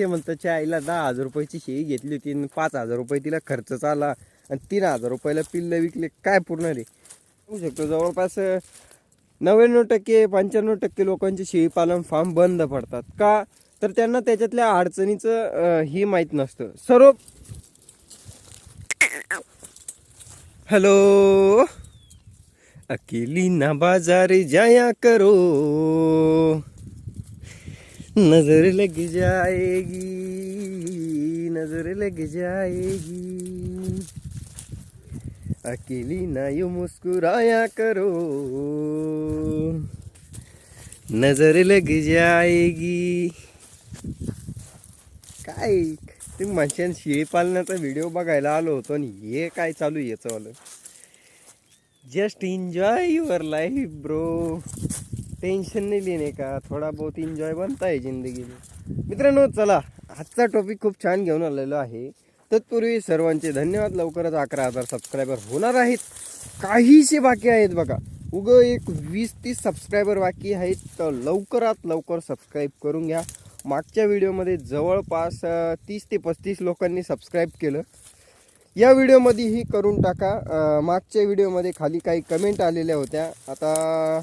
ते म्हणतं च्या आईला दहा हजार रुपयाची शेळी घेतली होती आणि पाच हजार रुपये तिला खर्च चाला आणि तीन हजार रुपयाला पिल्लं विकले. काय पूर्ण रे? होऊ शकतो. जवळपास नव्याण्णव टक्के पंच्याण्णव टक्के लोकांचे शेळीपालन फार्म बंद पडतात. का? तर त्यांना त्याच्यातल्या अडचणीचं ही माहीत नसतं. सर्व हॅलो? अकेली ना बाजारी जाया करो. नजर लग जाएगी नजर लग जाएगी। अकेली ना यू मुस्कुराया करो। नजर लग जाएगी। काय? ते मनशान शेळी पालनाचा व्हिडिओ बघायला आलो होतो आणि हे काय चालू याचं आलं just enjoy your life bro tension नाही लेने का? थोडा बहुत एन्जॉय बनता आहे जिंदगी मित्रांनो चला आजचा टॉपिक खूप छान घेऊन आलेलो आहे. तत्पूर्वी सर्वांचे धन्यवाद. लवकरच अकरा हजार सबस्क्रायबर होणार आहेत. काहीसे बाकी आहेत बघा. उग एक वीस तीस सबस्क्रायबर बाकी आहेत तर लवकरात लवकर सबस्क्राईब करून घ्या. मागच्या व्हिडिओमध्ये जवळपास तीस ते पस्तीस लोकांनी सबस्क्राईब केलं. या व्हिडिओमध्येही करून टाका. मागच्या व्हिडिओमध्ये खाली काही कमेंट आलेल्या होत्या. आता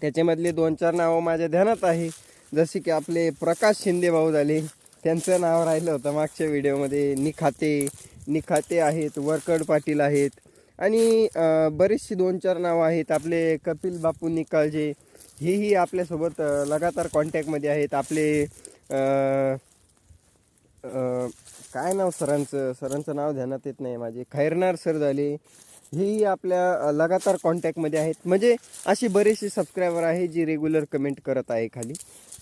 त्याच्यामधले दोन चार नावं माझ्या ध्यानात आहे. जसे की आपले प्रकाश शिंदे भाऊ झाले. त्यांचं नाव राहिलं होतं मागच्या व्हिडिओमध्ये. निखाते निखाते आहेत वरकड पाटील आहेत. आणि बरेचशी दोन चार नावं आहेत. आपले कपिल बापू निकाळजे हेही आपल्यासोबत लगातार कॉन्टॅक्टमध्ये आहेत. आपले काय नाव सरांचं? सरांचं नाव ध्यानात येत नाही. माझे खैरनार सर झाले. हेही आपल्या लगातार कॉन्टॅक्टमध्ये आहेत. म्हणजे अशी बरेचसे सबस्क्रायबर आहे जी रेग्युलर कमेंट करत आहे खाली.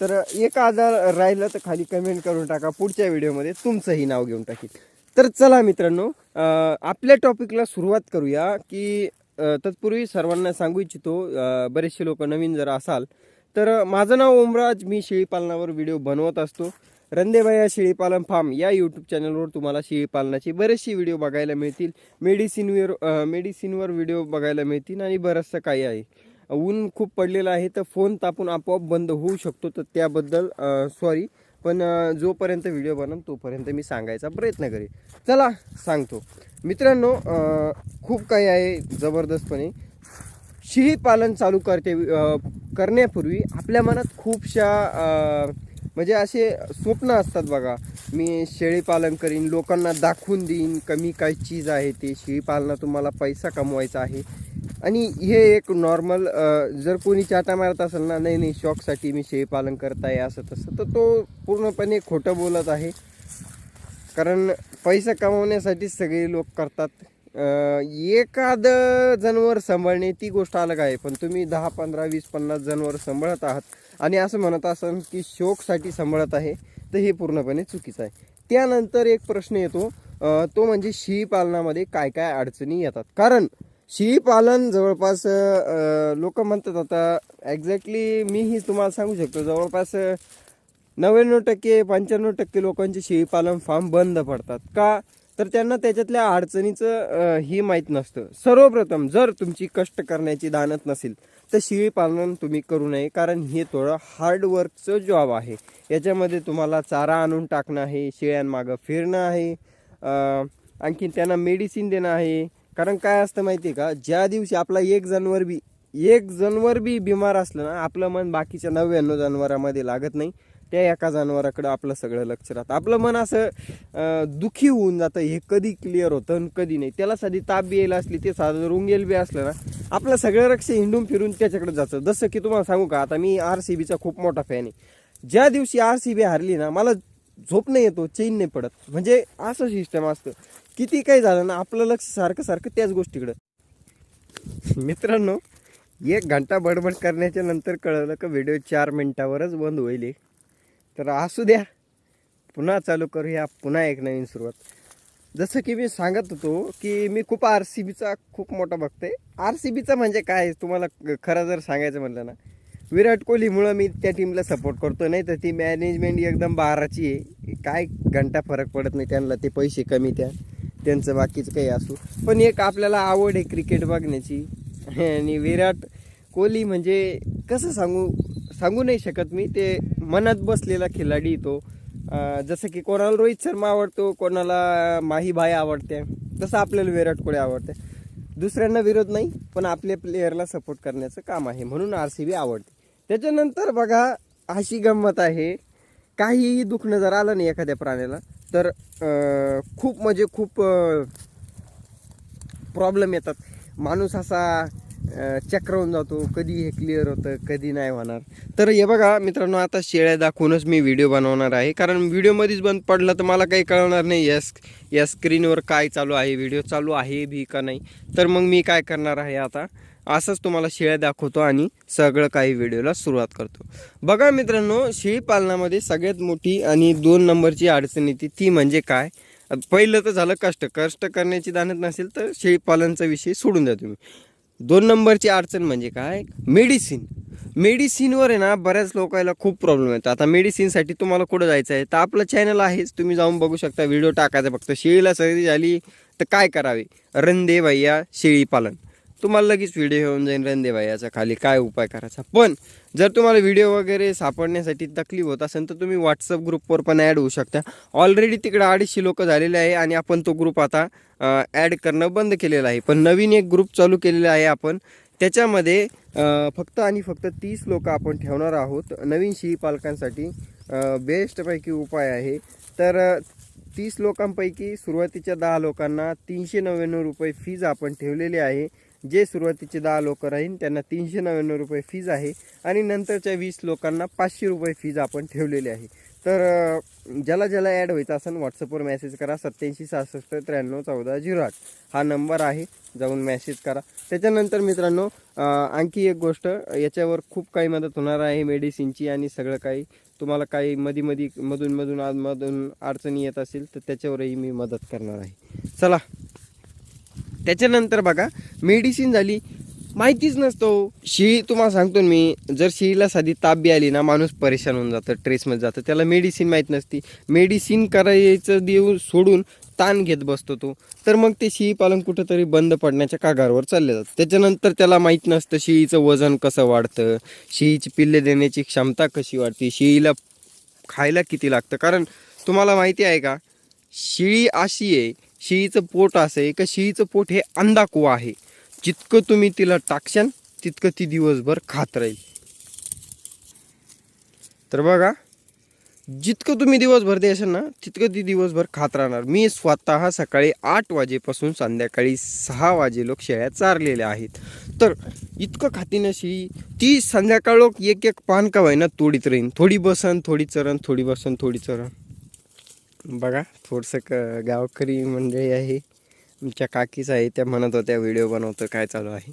तर एक आजार राहिलं तर खाली कमेंट करून टाका. पुढच्या व्हिडिओमध्ये तुमचंही नाव घेऊन टाकील तर चला मित्रांनो आपल्या टॉपिकला सुरुवात करूया की तत्पूर्वी सर्वांना सांगू इच्छितो बरेचसे लोक नवीन जर असाल तर माझं नाव ओमराज. मी शेळीपालनावर व्हिडिओ बनवत असतो. रंदेबाया शेळीपालन फार्म या यूट्यूब चॅनलवर तुम्हाला शेळीपालनाची बरेचसे व्हिडिओ बघायला मिळतील. मेडिसिनवर मेडिसिनवर व्हिडिओ बघायला मिळतील आणि बरंचसं काही आहे. ऊन खूप पडलेलं आहे तर फोन तापून आपोआप बंद होऊ शकतो तर त्याबद्दल सॉरी पण जोपर्यंत व्हिडिओ बनव तोपर्यंत मी सांगायचा प्रयत्न करेन. चला सांगतो. मित्रांनो खूप काही आहे जबरदस्तपणे. शेळीपालन चालू करते करण्यापूर्वी आपल्या मनात खूपशा म्हणजे असे स्वप्न असतात बघा. मी शेळीपालन करीन लोकांना दाखवून देईन कमी काय चीज आहे ते. शेळी तुम्हाला पैसा कमवायचा आहे. आणि हे एक नॉर्मल जर कोणी चाटा मारत असेल ना नाही नाही शॉकसाठी मी शेळीपालन करत आहे असं तसं तर तो पूर्णपणे खोटं बोलत आहे. कारण पैसा कमवण्यासाठी सगळे लोक करतात. एखादं एखाद जनावर सांभाळणे ती गोष्ट अलग आहे. पण तुम्ही दहा पंधरा वीस पन्नास जनावर सांभाळत आहात आणि असं म्हणत असं की शोकसाठी सांभाळत आहे तर हे पूर्णपणे चुकीचं आहे. त्यानंतर एक प्रश्न येतो तो म्हणजे शेळी पालनामध्ये काय काय अडचणी येतात? कारण शेळी पालन जवळपास लोक म्हणतात आता एक्झॅक्टली मीही तुम्हाला सांगू शकतो जवळपास नव्याण्णव टक्के पंच्याण्णव टक्के लोकांचे शेळीपालन फार्म बंद पडतात. का? तर त्यांना त्याच्यातल्या अडचणीचं ही माहीत नसतं. सर्वप्रथम जर तुमची कष्ट करण्याची दानत नसेल तर शेळीपालन तुम्ही करू नये कारण हे थोडं हार्डवर्कचं जॉब आहे. याच्यामध्ये तुम्हाला चारा आणून टाकणं आहे शेळ्यांमागं फिरणं आहे आणखी आणखीन त्यांना मेडिसिन देणं आहे. कारण काय असतं माहिती आहे का ज्या दिवशी आपला एक जनावर बी एक जनावर बी बिमार असलं ना आपलं मन बाकीच्या नव्याण्णव जनावरांमध्ये लागत नाही. त्या एका जनावराकडं आपलं सगळं लक्ष राहतं. आपलं मन असं दुखी होऊन जातं. हे कधी क्लिअर होतं आणि कधी नाही. त्याला साधी ताप बी यायला असली ते साधं रुंगेल बी असलं ना आपलं सगळं लक्ष हिंडून फिरून त्याच्याकडे जातं. जसं की तुम्हाला सांगू का आता मी आर सी बीचा खूप मोठा फॅन आहे. ज्या दिवशी आर सी बी हारली ना मला झोप नाही येतो हो, चैन नाही पडत. म्हणजे असं सिस्टम असतं. किती काही झालं ना आपलं लक्ष सारखं सारखं त्याच गोष्टीकडं. मित्रांनो एक घंटा बडबड करण्याच्या नंतर कळलं का व्हिडिओ चार मिनिटावरच बंद होईल हे. तर असू द्या. पुन्हा चालू करूया पुन्हा एक नवीन सुरुवात. जसं की मी सांगत होतो की मी खूप आर सी बीचा खूप मोठा भक्त आहे. आर सी बीचा म्हणजे काय? तुम्हाला खरं जर सांगायचं म्हटलं ना विराट कोहलीमुळं मी त्या टीमला सपोर्ट करतो नाही तर ती मॅनेजमेंट एकदम बाराची आहे. काय घंटा फरक पडत नाही त्यांना. ते पैसे कमी त्या त्यांचं बाकीचं काही असू. पण एक आपल्याला आवड आहे क्रिकेट बघण्याची. आणि विराट कोहली म्हणजे कसं सांगू? सांगू नाही शकत मी ते मनात बसलेला खिलाडी तो. जसं की कोणाला रोहित शर्मा आवडतो कोणाला माहीबाई आवडते तसं आपल्याला विराट कोहली आवडते. दुसऱ्यांना विरोध नाही पण आपल्या प्लेयरला सपोर्ट करण्याचं काम आहे म्हणून आर सी बी आवडते. त्याच्यानंतर बघा अशी गंमत आहे काहीही दुखणं जर आलं नाही एखाद्या प्राण्याला तर खूप म्हणजे खूप प्रॉब्लेम येतात. माणूस असा चक्रावून जातो कधी हे क्लिअर होतं कधी नाही होणार. तर हे बघा मित्रांनो आता शेळ्या दाखवूनच मी व्हिडिओ बनवणार आहे. कारण व्हिडिओमध्येच बंद पडलं तर मला काही कळणार नाही या या स्क्रीनवर काय चालू आहे व्हिडिओ चालू आहे बी का नाही. तर मग मी काय करणार आहे आता? असंच तुम्हाला शेळ्या दाखवतो आणि सगळं काही व्हिडिओला सुरुवात करतो. बघा मित्रांनो शेळी पालनामध्ये सगळ्यात मोठी आणि दोन नंबरची अडचण येते ती म्हणजे काय? पहिलं तर झालं कष्ट. कष्ट करण्याची दानत नसेल तर शेळीपालनचा विषय सोडून द्या तुम्ही. दोन नंबरची अडचण म्हणजे काय? मेडिसिन. मेडिसिनवर आहे ना बऱ्याच लोकांना खूप प्रॉब्लेम येतो आता मेडिसिनसाठी तुम्हाला कुठं जायचं आहे तर आपलं चॅनल आहेच. तुम्ही जाऊन बघू शकता. व्हिडिओ टाकायचा फक्त. शेळीला सर्दी झाली तर काय करावे? रंदे भैया शेळी पालन. तुम्हाला लगेच व्हिडिओ येऊन जाईल रणदेवा याचा खाली काय उपाय करायचा? पण जर तुम्हाला व्हिडिओ वगैरे सापडण्यासाठी तकलीफ होत असेल तर तुम्ही व्हॉट्सअप ग्रुपवर पण ॲड होऊ शकता. ऑलरेडी तिकडे अडीचशे लोक झालेले आहे आणि आपण तो ग्रुप आता ॲड करणं बंद केलेलं आहे. पण नवीन एक ग्रुप चालू केलेला आहे आपण. त्याच्यामध्ये फक्त आणि फक्त तीस लोक आपण ठेवणार आहोत. नवीन शिई पालकांसाठी बेस्टपैकी उपाय आहे. तर तीस लोकांपैकी सुरुवातीच्या दहा लोकांना तीनशे नव्याण्णव रुपये फीज आपण ठेवलेली आहे. जे सुरुवातीचे दहा लोक राहीन त्यांना तीनशे नव्याण्णव रुपये फीज आहे आणि नंतरच्या वीस लोकांना पाचशे रुपये फीज आपण ठेवलेली आहे. तर ज्याला ज्याला ॲड व्हायचं असेल व्हॉट्सअपवर मेसेज करा सत्याऐंशी सहासष्ट त्र्याण्णव चौदा झिरो आठ हा नंबर आहे जाऊन मेसेज करा. त्याच्यानंतर मित्रांनो आणखी एक गोष्ट याच्यावर खूप काही मदत होणार आहे मेडिसिनची आणि सगळं काही. तुम्हाला काही मधी मधी मधून मधून आतमधून अडचणी येत असेल तर त्याच्यावरही मी मदत करणार आहे. चला. त्याच्यानंतर बघा मेडिसिन झाली. माहितीच नसतो. शिळी तुम्हाला सांगतो मी जर शिळीला साधी ताप बी आली ना माणूस परेशान होऊन जातं ट्रेसमध्ये जातं. त्याला मेडिसिन माहीत नसती. मेडिसिन करायचं देऊ सोडून ताण घेत बसतो तो. तर मग ते शेळी पालन कुठंतरी बंद पडण्याच्या कागारवर चालले जातं. त्याच्यानंतर त्याला माहीत नसतं शिळीचं वजन कसं वाढतं. शिळीची पिल्ले देण्याची क्षमता कशी वाढते. शिळीला खायला किती लागतं. कारण तुम्हाला माहिती आहे का शिळी अशी आहे शिळीचं पोट असं आहे का शिळीचं पोट हे अंधाकुवा आहे. जितकं तुम्ही तिला टाकशान तितकं ती दिवसभर खात राहील. तर बघा जितकं तुम्ही दिवसभर द्यायचं ना तितकं ती दिवसभर खात राहणार. मी स्वतः सकाळी आठ वाजेपासून संध्याकाळी सहा वाजे लोक शेळ्या चारलेल्या आहेत. तर इतकं खाती नशी ती संध्याकाळ लोक एक एक पान का ना तोडीत राहीन. थोडी बसन थोडी चरण थोडी बसन थोडी चरण. बघा थोडंसं क गावकरी म्हणजे मंडळी आहे आमच्या काकीच आहे त्या म्हणत होत्या व्हिडिओ बनवतं काय चालू आहे?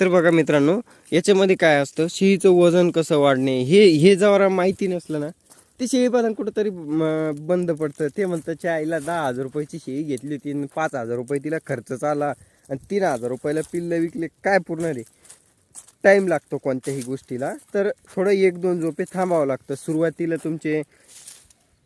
तर बघा मित्रांनो याच्यामध्ये काय असतं शेळीचं वजन कसं वाढणे हे हे जरा माहिती नसलं ना ते शेळीपालन कुठंतरी म, बंद पडतं. ते म्हणतं चायला दहा हजार रुपयाची शेळी घेतली होती आणि पाच हजार रुपये तिला खर्च चाला आणि तीन हजार रुपयाला पिल्लं विकले काय पूर्ण रे? टाईम लागतो कोणत्याही गोष्टीला. तर थोडं एक दोन झोपे थांबावं लागतं. सुरुवातीला तुमचे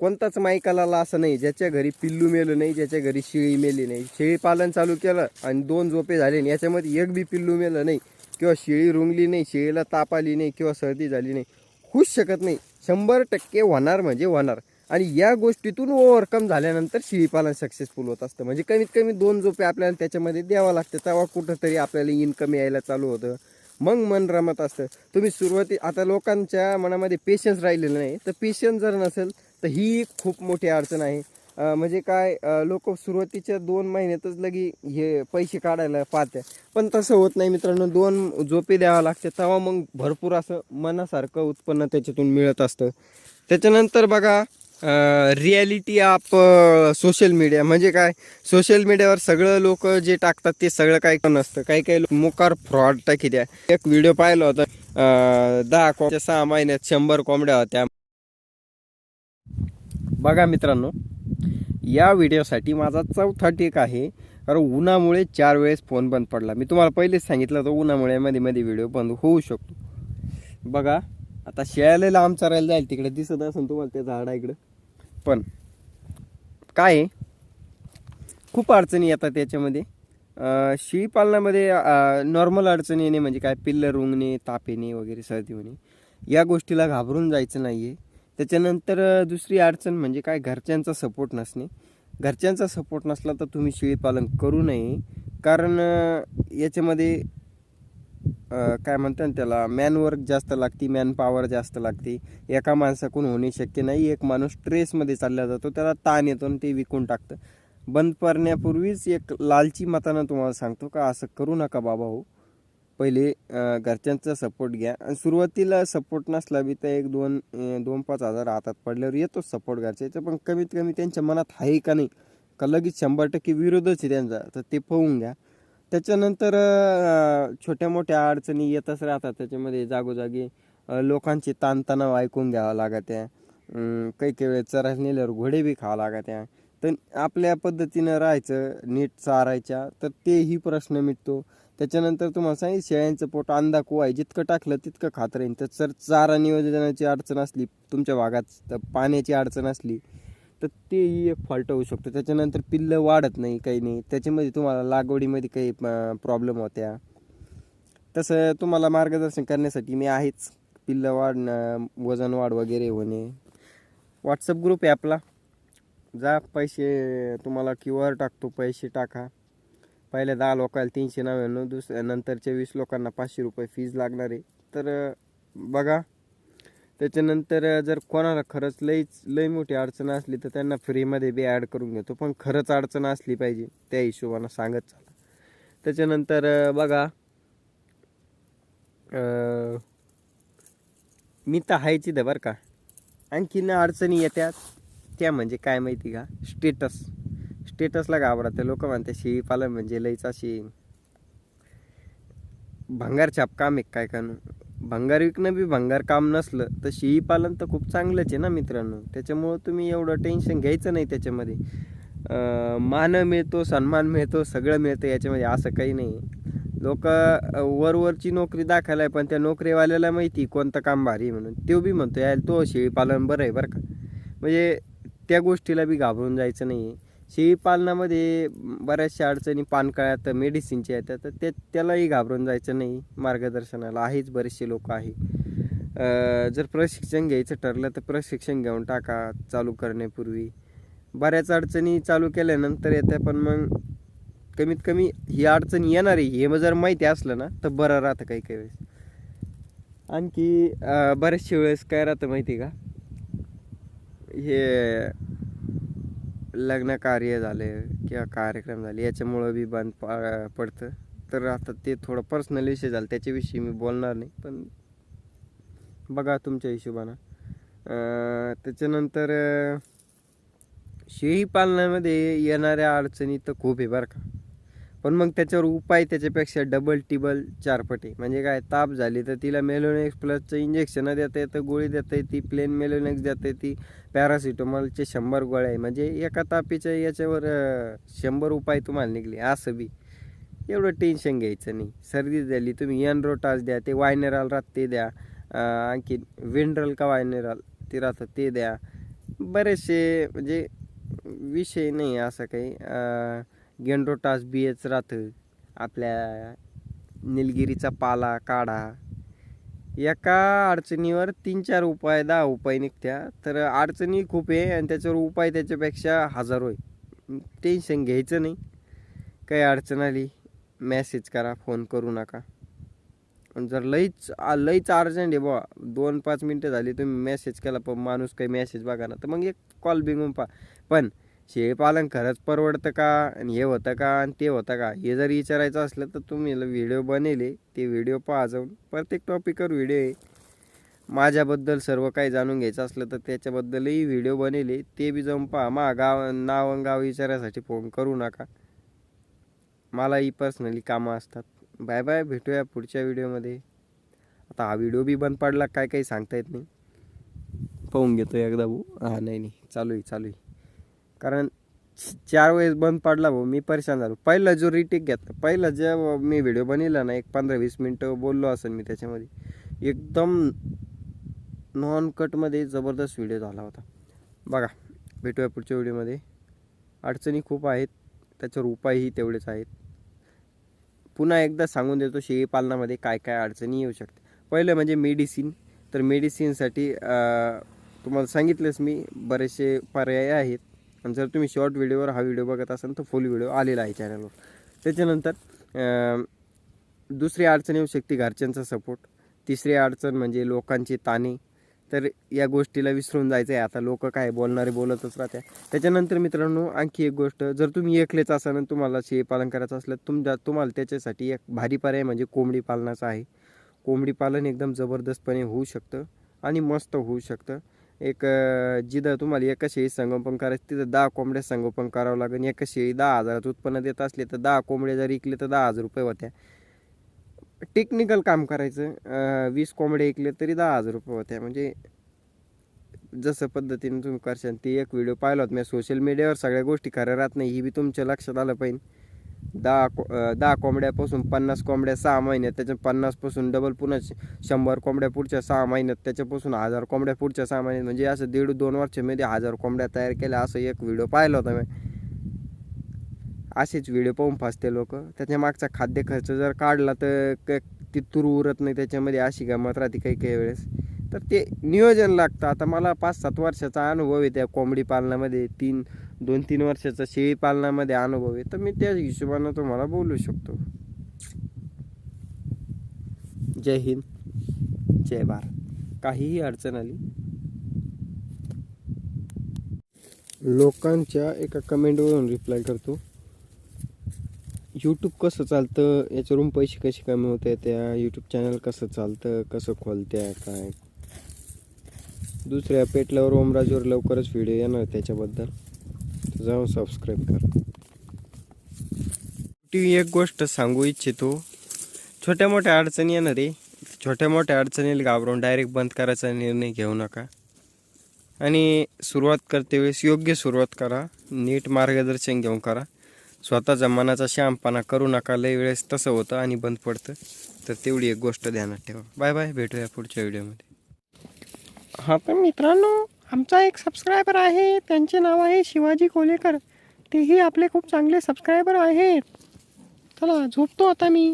कोणताच माईकाला असं नाही ज्याच्या घरी पिल्लू मेलं नाही ज्याच्या घरी शेळी मेली नाही. शेळी पालन चालू केलं आणि दोन झोपे झाले आणि याच्यामध्ये एक बी पिल्लू मेलं नाही. किंवा शेळी रुंगली नाही शेळीला ताप आली नाही किंवा सर्दी झाली नाही. होऊच शकत नाही. शंभर टक्के होणार म्हणजे होणार. आणि या गोष्टीतून ओव्हरकम झाल्यानंतर शेळीपालन सक्सेसफुल होत असतं. म्हणजे कमीत कमी दोन झोपे आपल्याला त्याच्यामध्ये द्यावं लागतं. तेव्हा कुठंतरी आपल्याला इन्कम यायला चालू होतं. मग मन रमत असतं. तुम्ही सुरुवाती आता लोकांच्या मनामध्ये पेशन्स राहिलेलं नाही. तर पेशन्स जर नसेल तर ही एक खूप मोठी अडचण आहे. म्हणजे काय लोक सुरुवातीच्या दोन महिन्यातच लगी हे पैसे काढायला पाहते पण तसं होत नाही मित्रांनो दोन झोपे द्यावं लागते तेव्हा मग भरपूर असं मनासारखं उत्पन्न त्याच्यातून मिळत असतं. त्याच्यानंतर बघा रिॲलिटी आप सोशल मीडिया म्हणजे काय सोशल मीडियावर सगळं लोक जे टाकतात ते सगळं काय नसतं काही काही लोक मुकार फ्रॉड टाकी द्या. एक व्हिडिओ पाहिला होता दहा कोंबड्या सहा महिन्यात शंभर कोंबड्या होत्या. बघा मित्रांनो या व्हिडिओसाठी माझा चौथा टेक आहे कारण उन्हामुळे चार वेळेस फोन बंद पडला. मी तुम्हाला पहिलेच सांगितलं होतं उन्हामुळे मध्ये मध्ये व्हिडिओ बंद होऊ शकतो. बघा आता शेळ्याला लांब चरायला जाईल तिकडे दिसत असेल तुम्हाला त्या झाडा इकडं. पण काय आहे? खूप अडचणी येतात त्याच्यामध्ये. शेळीपालनामध्ये नॉर्मल अडचणी येणे म्हणजे काय? पिल्लं रुंगणे ताप येणे वगैरे सर्दी होणे. या गोष्टीला घाबरून जायचं नाही आहे त्याच्यानंतर दुसरी अडचण म्हणजे काय? घरच्यांचा सपोर्ट नसणे. घरच्यांचा सपोर्ट नसला तर तुम्ही शेळीपालन करू नये. कारण याच्यामध्ये काय म्हणतात ना त्याला मॅनवर्क जास्त लागते मॅन पॉवर जास्त लागते. एका माणसाकडून होणे शक्य नाही. एक माणूस स्ट्रेसमध्ये चालला जातो त्याला ताण येतो आणि ते विकून टाकतं. बंद करण्यापूर्वीच एक लालची मतानं तुम्हाला सांगतो का असं करू नका बाबा हो. पहिले घरच्यांचा सपोर्ट घ्या. आणि सुरुवातीला सपोर्ट नसला बी तर एक दोन दोन पाच हजार हातात पडल्यावर येतोच सपोर्ट घरच्याचा पण कमीत कमी त्यांच्या मनात आहे का नाही? का लगेच शंभर टक्के विरोधच आहे त्यांचा? तर ते पाहून घ्या. त्याच्यानंतर छोट्या मोठ्या अडचणी येतच राहतात. त्याच्यामध्ये जागोजागी लोकांचे ताणतणाव ऐकून घ्यावं लागत आहे काही काही वेळेस चरायला नेल्यावर घोडे बी खावं लागत आहे तर आपल्या पद्धतीनं राहायचं नीट चारायच्या. तर तेही प्रश्न मिटतो. त्याच्यानंतर तुम्हाला सांगितलं शेळ्यांचं पोट अंदा कुवा आहे. जितकं टाकलं तितकं खात राहील तर जर चारा नियोजनाची अडचण असली तुमच्या भागात तर पाण्याची अडचण असली तर तेही एक फॉल्ट होऊ शकतो. त्याच्यानंतर पिल्लं वाढत नाही काही नाही. त्याच्यामध्ये तुम्हाला लागवडीमध्ये काही प्रॉब्लेम होत्या. तसं तुम्हाला मार्गदर्शन करण्यासाठी मी आहेच. पिल्लं वाढणं वजन वाढ वगैरे होणे. व्हॉट्सअप ग्रुप आहे आपला. जा पैसे तुम्हाला क्यू आर टाकतो पैसे टाका. पहिल्या दहा लोकांना तीनशे नव्याण्णव दुस नंतरच्या वीस लोकांना पाचशे रुपये फीज लागणार आहे. तर बघा. त्याच्यानंतर जर कोणाला खरंच लईच लई मोठी अडचण असली तर त्यांना फ्रीमध्ये बी ॲड करून घेतो. पण खरंच अडचण असली पाहिजे त्या हिशोबानं सांगत चाला. त्याच्यानंतर बघा. मी तर हायची द बरं का. आणखीन अडचणी येतात त्या म्हणजे काय माहिती का? स्टेटस स्टेटसला घाबरते लोक म्हणते शेळी पालन म्हणजे लईच अशी भंगार काम एक काय कानू भंगार विकणं बी भंगार काम नसलं तर शेळी पालन तर खूप चांगलंच आहे ना मित्रांनो. त्याच्यामुळं तुम्ही एवढं टेन्शन घ्यायचं नाही त्याच्यामध्ये. मान मिळतो सन्मान मिळतो सगळं मिळतं याच्यामध्ये असं काही नाही. लोक वरवरची नोकरी दाखवायला पण त्या नोकरीवाल्याला माहिती कोणतं काम भारी आहे म्हणून. तो बी म्हणतो यायला तो शेळीपालन बरं आहे बरं का? म्हणजे त्या गोष्टीला बी घाबरून जायचं नाही शेळी पालनामध्ये बऱ्याचशा अडचणी पानकळ्यात मेडिसिनच्या येतात तर ते त्यालाही घाबरून जायचं नाही मार्गदर्शनाला. आहेच बरेचसे लोक आहे. जर प्रशिक्षण घ्यायचं ठरलं तर प्रशिक्षण घेऊन टाका चालू करण्यापूर्वी. बऱ्याच अडचणी चालू केल्यानंतर येत्या पण मग कमीत कमी ही अडचण येणार आहे. हे जर माहिती असलं ना तर बरं राहतं काही काही वेळेस. आणखी बऱ्याचशा वेळेस काय राहतं माहिती आहे का? हे लग्न कार्य झाले किंवा कार्यक्रम झाले याच्यामुळं बी बंद पा- पडतं. तर आता ते थोडं पर्सनल विषय झाला त्याच्याविषयी मी बोलणार नाही पण बघा तुमच्या हिशोबानं. त्याच्यानंतर शेळी पालनामध्ये येणाऱ्या अडचणी तर खूप आहे बरं का. पण मग त्याच्यावर उपाय त्याच्यापेक्षा डबल टिबल चारपटे. म्हणजे काय ताप झाली तर तिला मेलोनेक्स प्लसचं इंजेक्शन देता येतं गोळी देता येते प्लेन मेलोनेक्स देता येते. पॅरासिटोमॉलचे शंभर गोळ्या आहे. म्हणजे एका तापीच्या याच्यावर शंभर उपाय तुम्हाला निघले. असं बी. एवढं टेन्शन घ्यायचं नाही. सर्दी झाली तुम्ही एनरोटास द्या ते वायनेराल राहत ते द्या. आणखी विनरल का वायनेराल ते राहतं ते द्या. बरेचसे म्हणजे विषय नाही असं काही. गेंडोटास बियच बी एच राहतं. आपल्या निलगिरीचा पाला काढा. एका अडचणीवर तीन चार उपाय दहा उपाय निघत्या. तर अडचणी खूप आहे आणि त्याच्यावर उपाय त्याच्यापेक्षा हजारो आहे. टेन्शन घ्यायचं नाही. काही अडचण आली मॅसेज करा फोन करू नका. आणि जर लईच लईच अर्जंट आहे बुवा. दोन पाच मिनटं झाली तुम्ही मेसेज केला पण माणूस काही मेसेज बघा ना. तर मग एक कॉल बिघून पा पण शेळीपालन खरंच परवडतं का? आणि हे होतं का? आणि ते होतं का? हे जर विचारायचं असलं तर तुम्ही व्हिडिओ बनेले ते व्हिडिओ पाहा जाऊन प्रत्येक टॉपिकवर व्हिडिओ आहे. माझ्याबद्दल सर्व काही जाणून घ्यायचं असलं तर त्याच्याबद्दलही व्हिडिओ बनेले ते बी जाऊन पहा. मा गाव नाव गाव विचारायसाठी फोन करू नका. मलाही पर्सनली कामं असतात. बाय बाय भेटूया पुढच्या व्हिडिओमध्ये. आता हा व्हिडिओ बी बंद पडला काय काही सांगता येत नाही. पाहून घेतो एकदा भाऊ. हां नाही नाही. चालू आहे चालू आहे कारण चार वेळेस बंद पडला भाऊ मी परेशान झालो. पहिला जो रिटेक घेतला पहिला जेव्हा मी व्हिडिओ बनवला ना एक पंधरा वीस मिनटं बोललो असेल मी त्याच्यामध्ये एकदम नॉन कटमध्ये जबरदस्त व्हिडिओ झाला होता. बघा भेटूया पुढच्या व्हिडिओमध्ये अडचणी खूप आहेत त्याच्यावर उपायही तेवढेच आहेत. पुन्हा एकदा सांगून देतो शेळी पालनामध्ये काय काय अडचणी येऊ शकते पहिलं म्हणजे मेडिसिन तर मेडिसिनसाठी तुम्हाला सांगितलंच मी बरेचसे पर्याय आहेत. आणि जर तुम्ही शॉर्ट व्हिडिओवर हा व्हिडिओ बघत असाल तर फुल व्हिडिओ आलेला आहे चॅनलवर त्याच्यानंतर दुसरी अडचण येऊ शकते घरच्यांचा सपोर्ट तिसरी अडचण म्हणजे लोकांची ताणे तर या गोष्टीला विसरून जायचं आहे आता. लोक काय बोलणारे बोलतच राहत्या त्याच्यानंतर मित्रांनो आणखी एक गोष्ट जर तुम्ही एकलेच असाल आणि तुम्हाला शेळीपालन करायचं असलं तुमच्या तुम्हाला त्याच्यासाठी एक भारी पर्याय म्हणजे कोंबडी पालनाचा आहे. कोंबडी पालन एकदम जबरदस्तपणे होऊ शकतं आणि मस्त होऊ शकतं. एक जिथं तुम्हाला एका शेळी संगोपन करायचं तिथं दहा कोंबड्या संगोपन करावं लागेल. एका शेळी दहा हजारात उत्पन्न देत असले तर दहा कोंबड्या जर इकले तर दहा हजार रुपये होत्या. टेक्निकल काम करायचं वीस कोंबड्या ऐकले तरी दहा हजार रुपये होत्या. म्हणजे जसं पद्धतीने तुम्ही करशाल ते एक व्हिडिओ पाहिला होता मी. सोशल मीडियावर सगळ्या गोष्टी खऱ्या राहत नाही ही बी तुमच्या लक्षात आलं पाहिजे. दहा को दहा कोंबड्यापासून पन्नास कोंबड्या सहा महिन्यात त्याच्या पन्नासपासून डबल पुन्हा शंभर कोंबड्या पुढच्या सहा महिन्यात त्याच्यापासून हजार कोंबड्या पुढच्या सहा महिन्यात. म्हणजे असं दीड दोन वर्षामध्ये हजार कोंबड्या तयार केल्या असं एक व्हिडिओ पाहिला होता मी. असेच व्हिडिओ पाहून फासते लोक. त्याच्या मागचा खाद्य खर्च जर काढला तर ती तूर उरत नाही त्याच्यामध्ये अशी गमत राहते काही काही वेळेस. तर ते नियोजन लागतं. आता मला पाच सात वर्षाचा अनुभव आहे त्या कोंबडी पालनामध्ये. तीन दोन तीन वर्षाचा शेळी पालनामध्ये अनुभव आहे. तर मी त्या हिशोबानं तुम्हाला बोलू शकतो. जय हिंद. जय भारत. काहीही अडचण आली. लोकांच्या एका कमेंटवरून रिप्लाय करतो. यूट्यूब कसं चालतं? याच्यावरून पैसे कसे कमी होते त्या यूट्यूब चॅनल कसं चालतं? कसं खोलत्या? काय? दुसऱ्या पेटल्यावर ओमराजवर लवकरच व्हिडिओ येणार त्याच्याबद्दल. जाऊन सबस्क्राईब कर. टी एक गोष्ट सांगू इच्छितो. छोट्या मोठ्या अडचणी येणार आहे. छोट्या मोठ्या अडचणीला घाबरून डायरेक्ट बंद करायचा निर्णय घेऊ नका. आणि सुरुवात करते वेळेस योग्य सुरुवात करा. नीट मार्गदर्शन घेऊन करा. स्वतःचा मनाचा शामपणा करू नका. लय वेळेस तसं होतं आणि बंद पडतं. तर तेवढी एक गोष्ट ध्यानात ठेवा. Bye bye. भेटूया पुढच्या व्हिडिओमध्ये हां तर मित्रांनो आमचा एक सबस्क्रायबर आहे त्यांचे नाव आहे शिवाजी कोलेकर. तेही आपले खूप चांगले सबस्क्रायबर आहेत. चला झोपतो आता मी.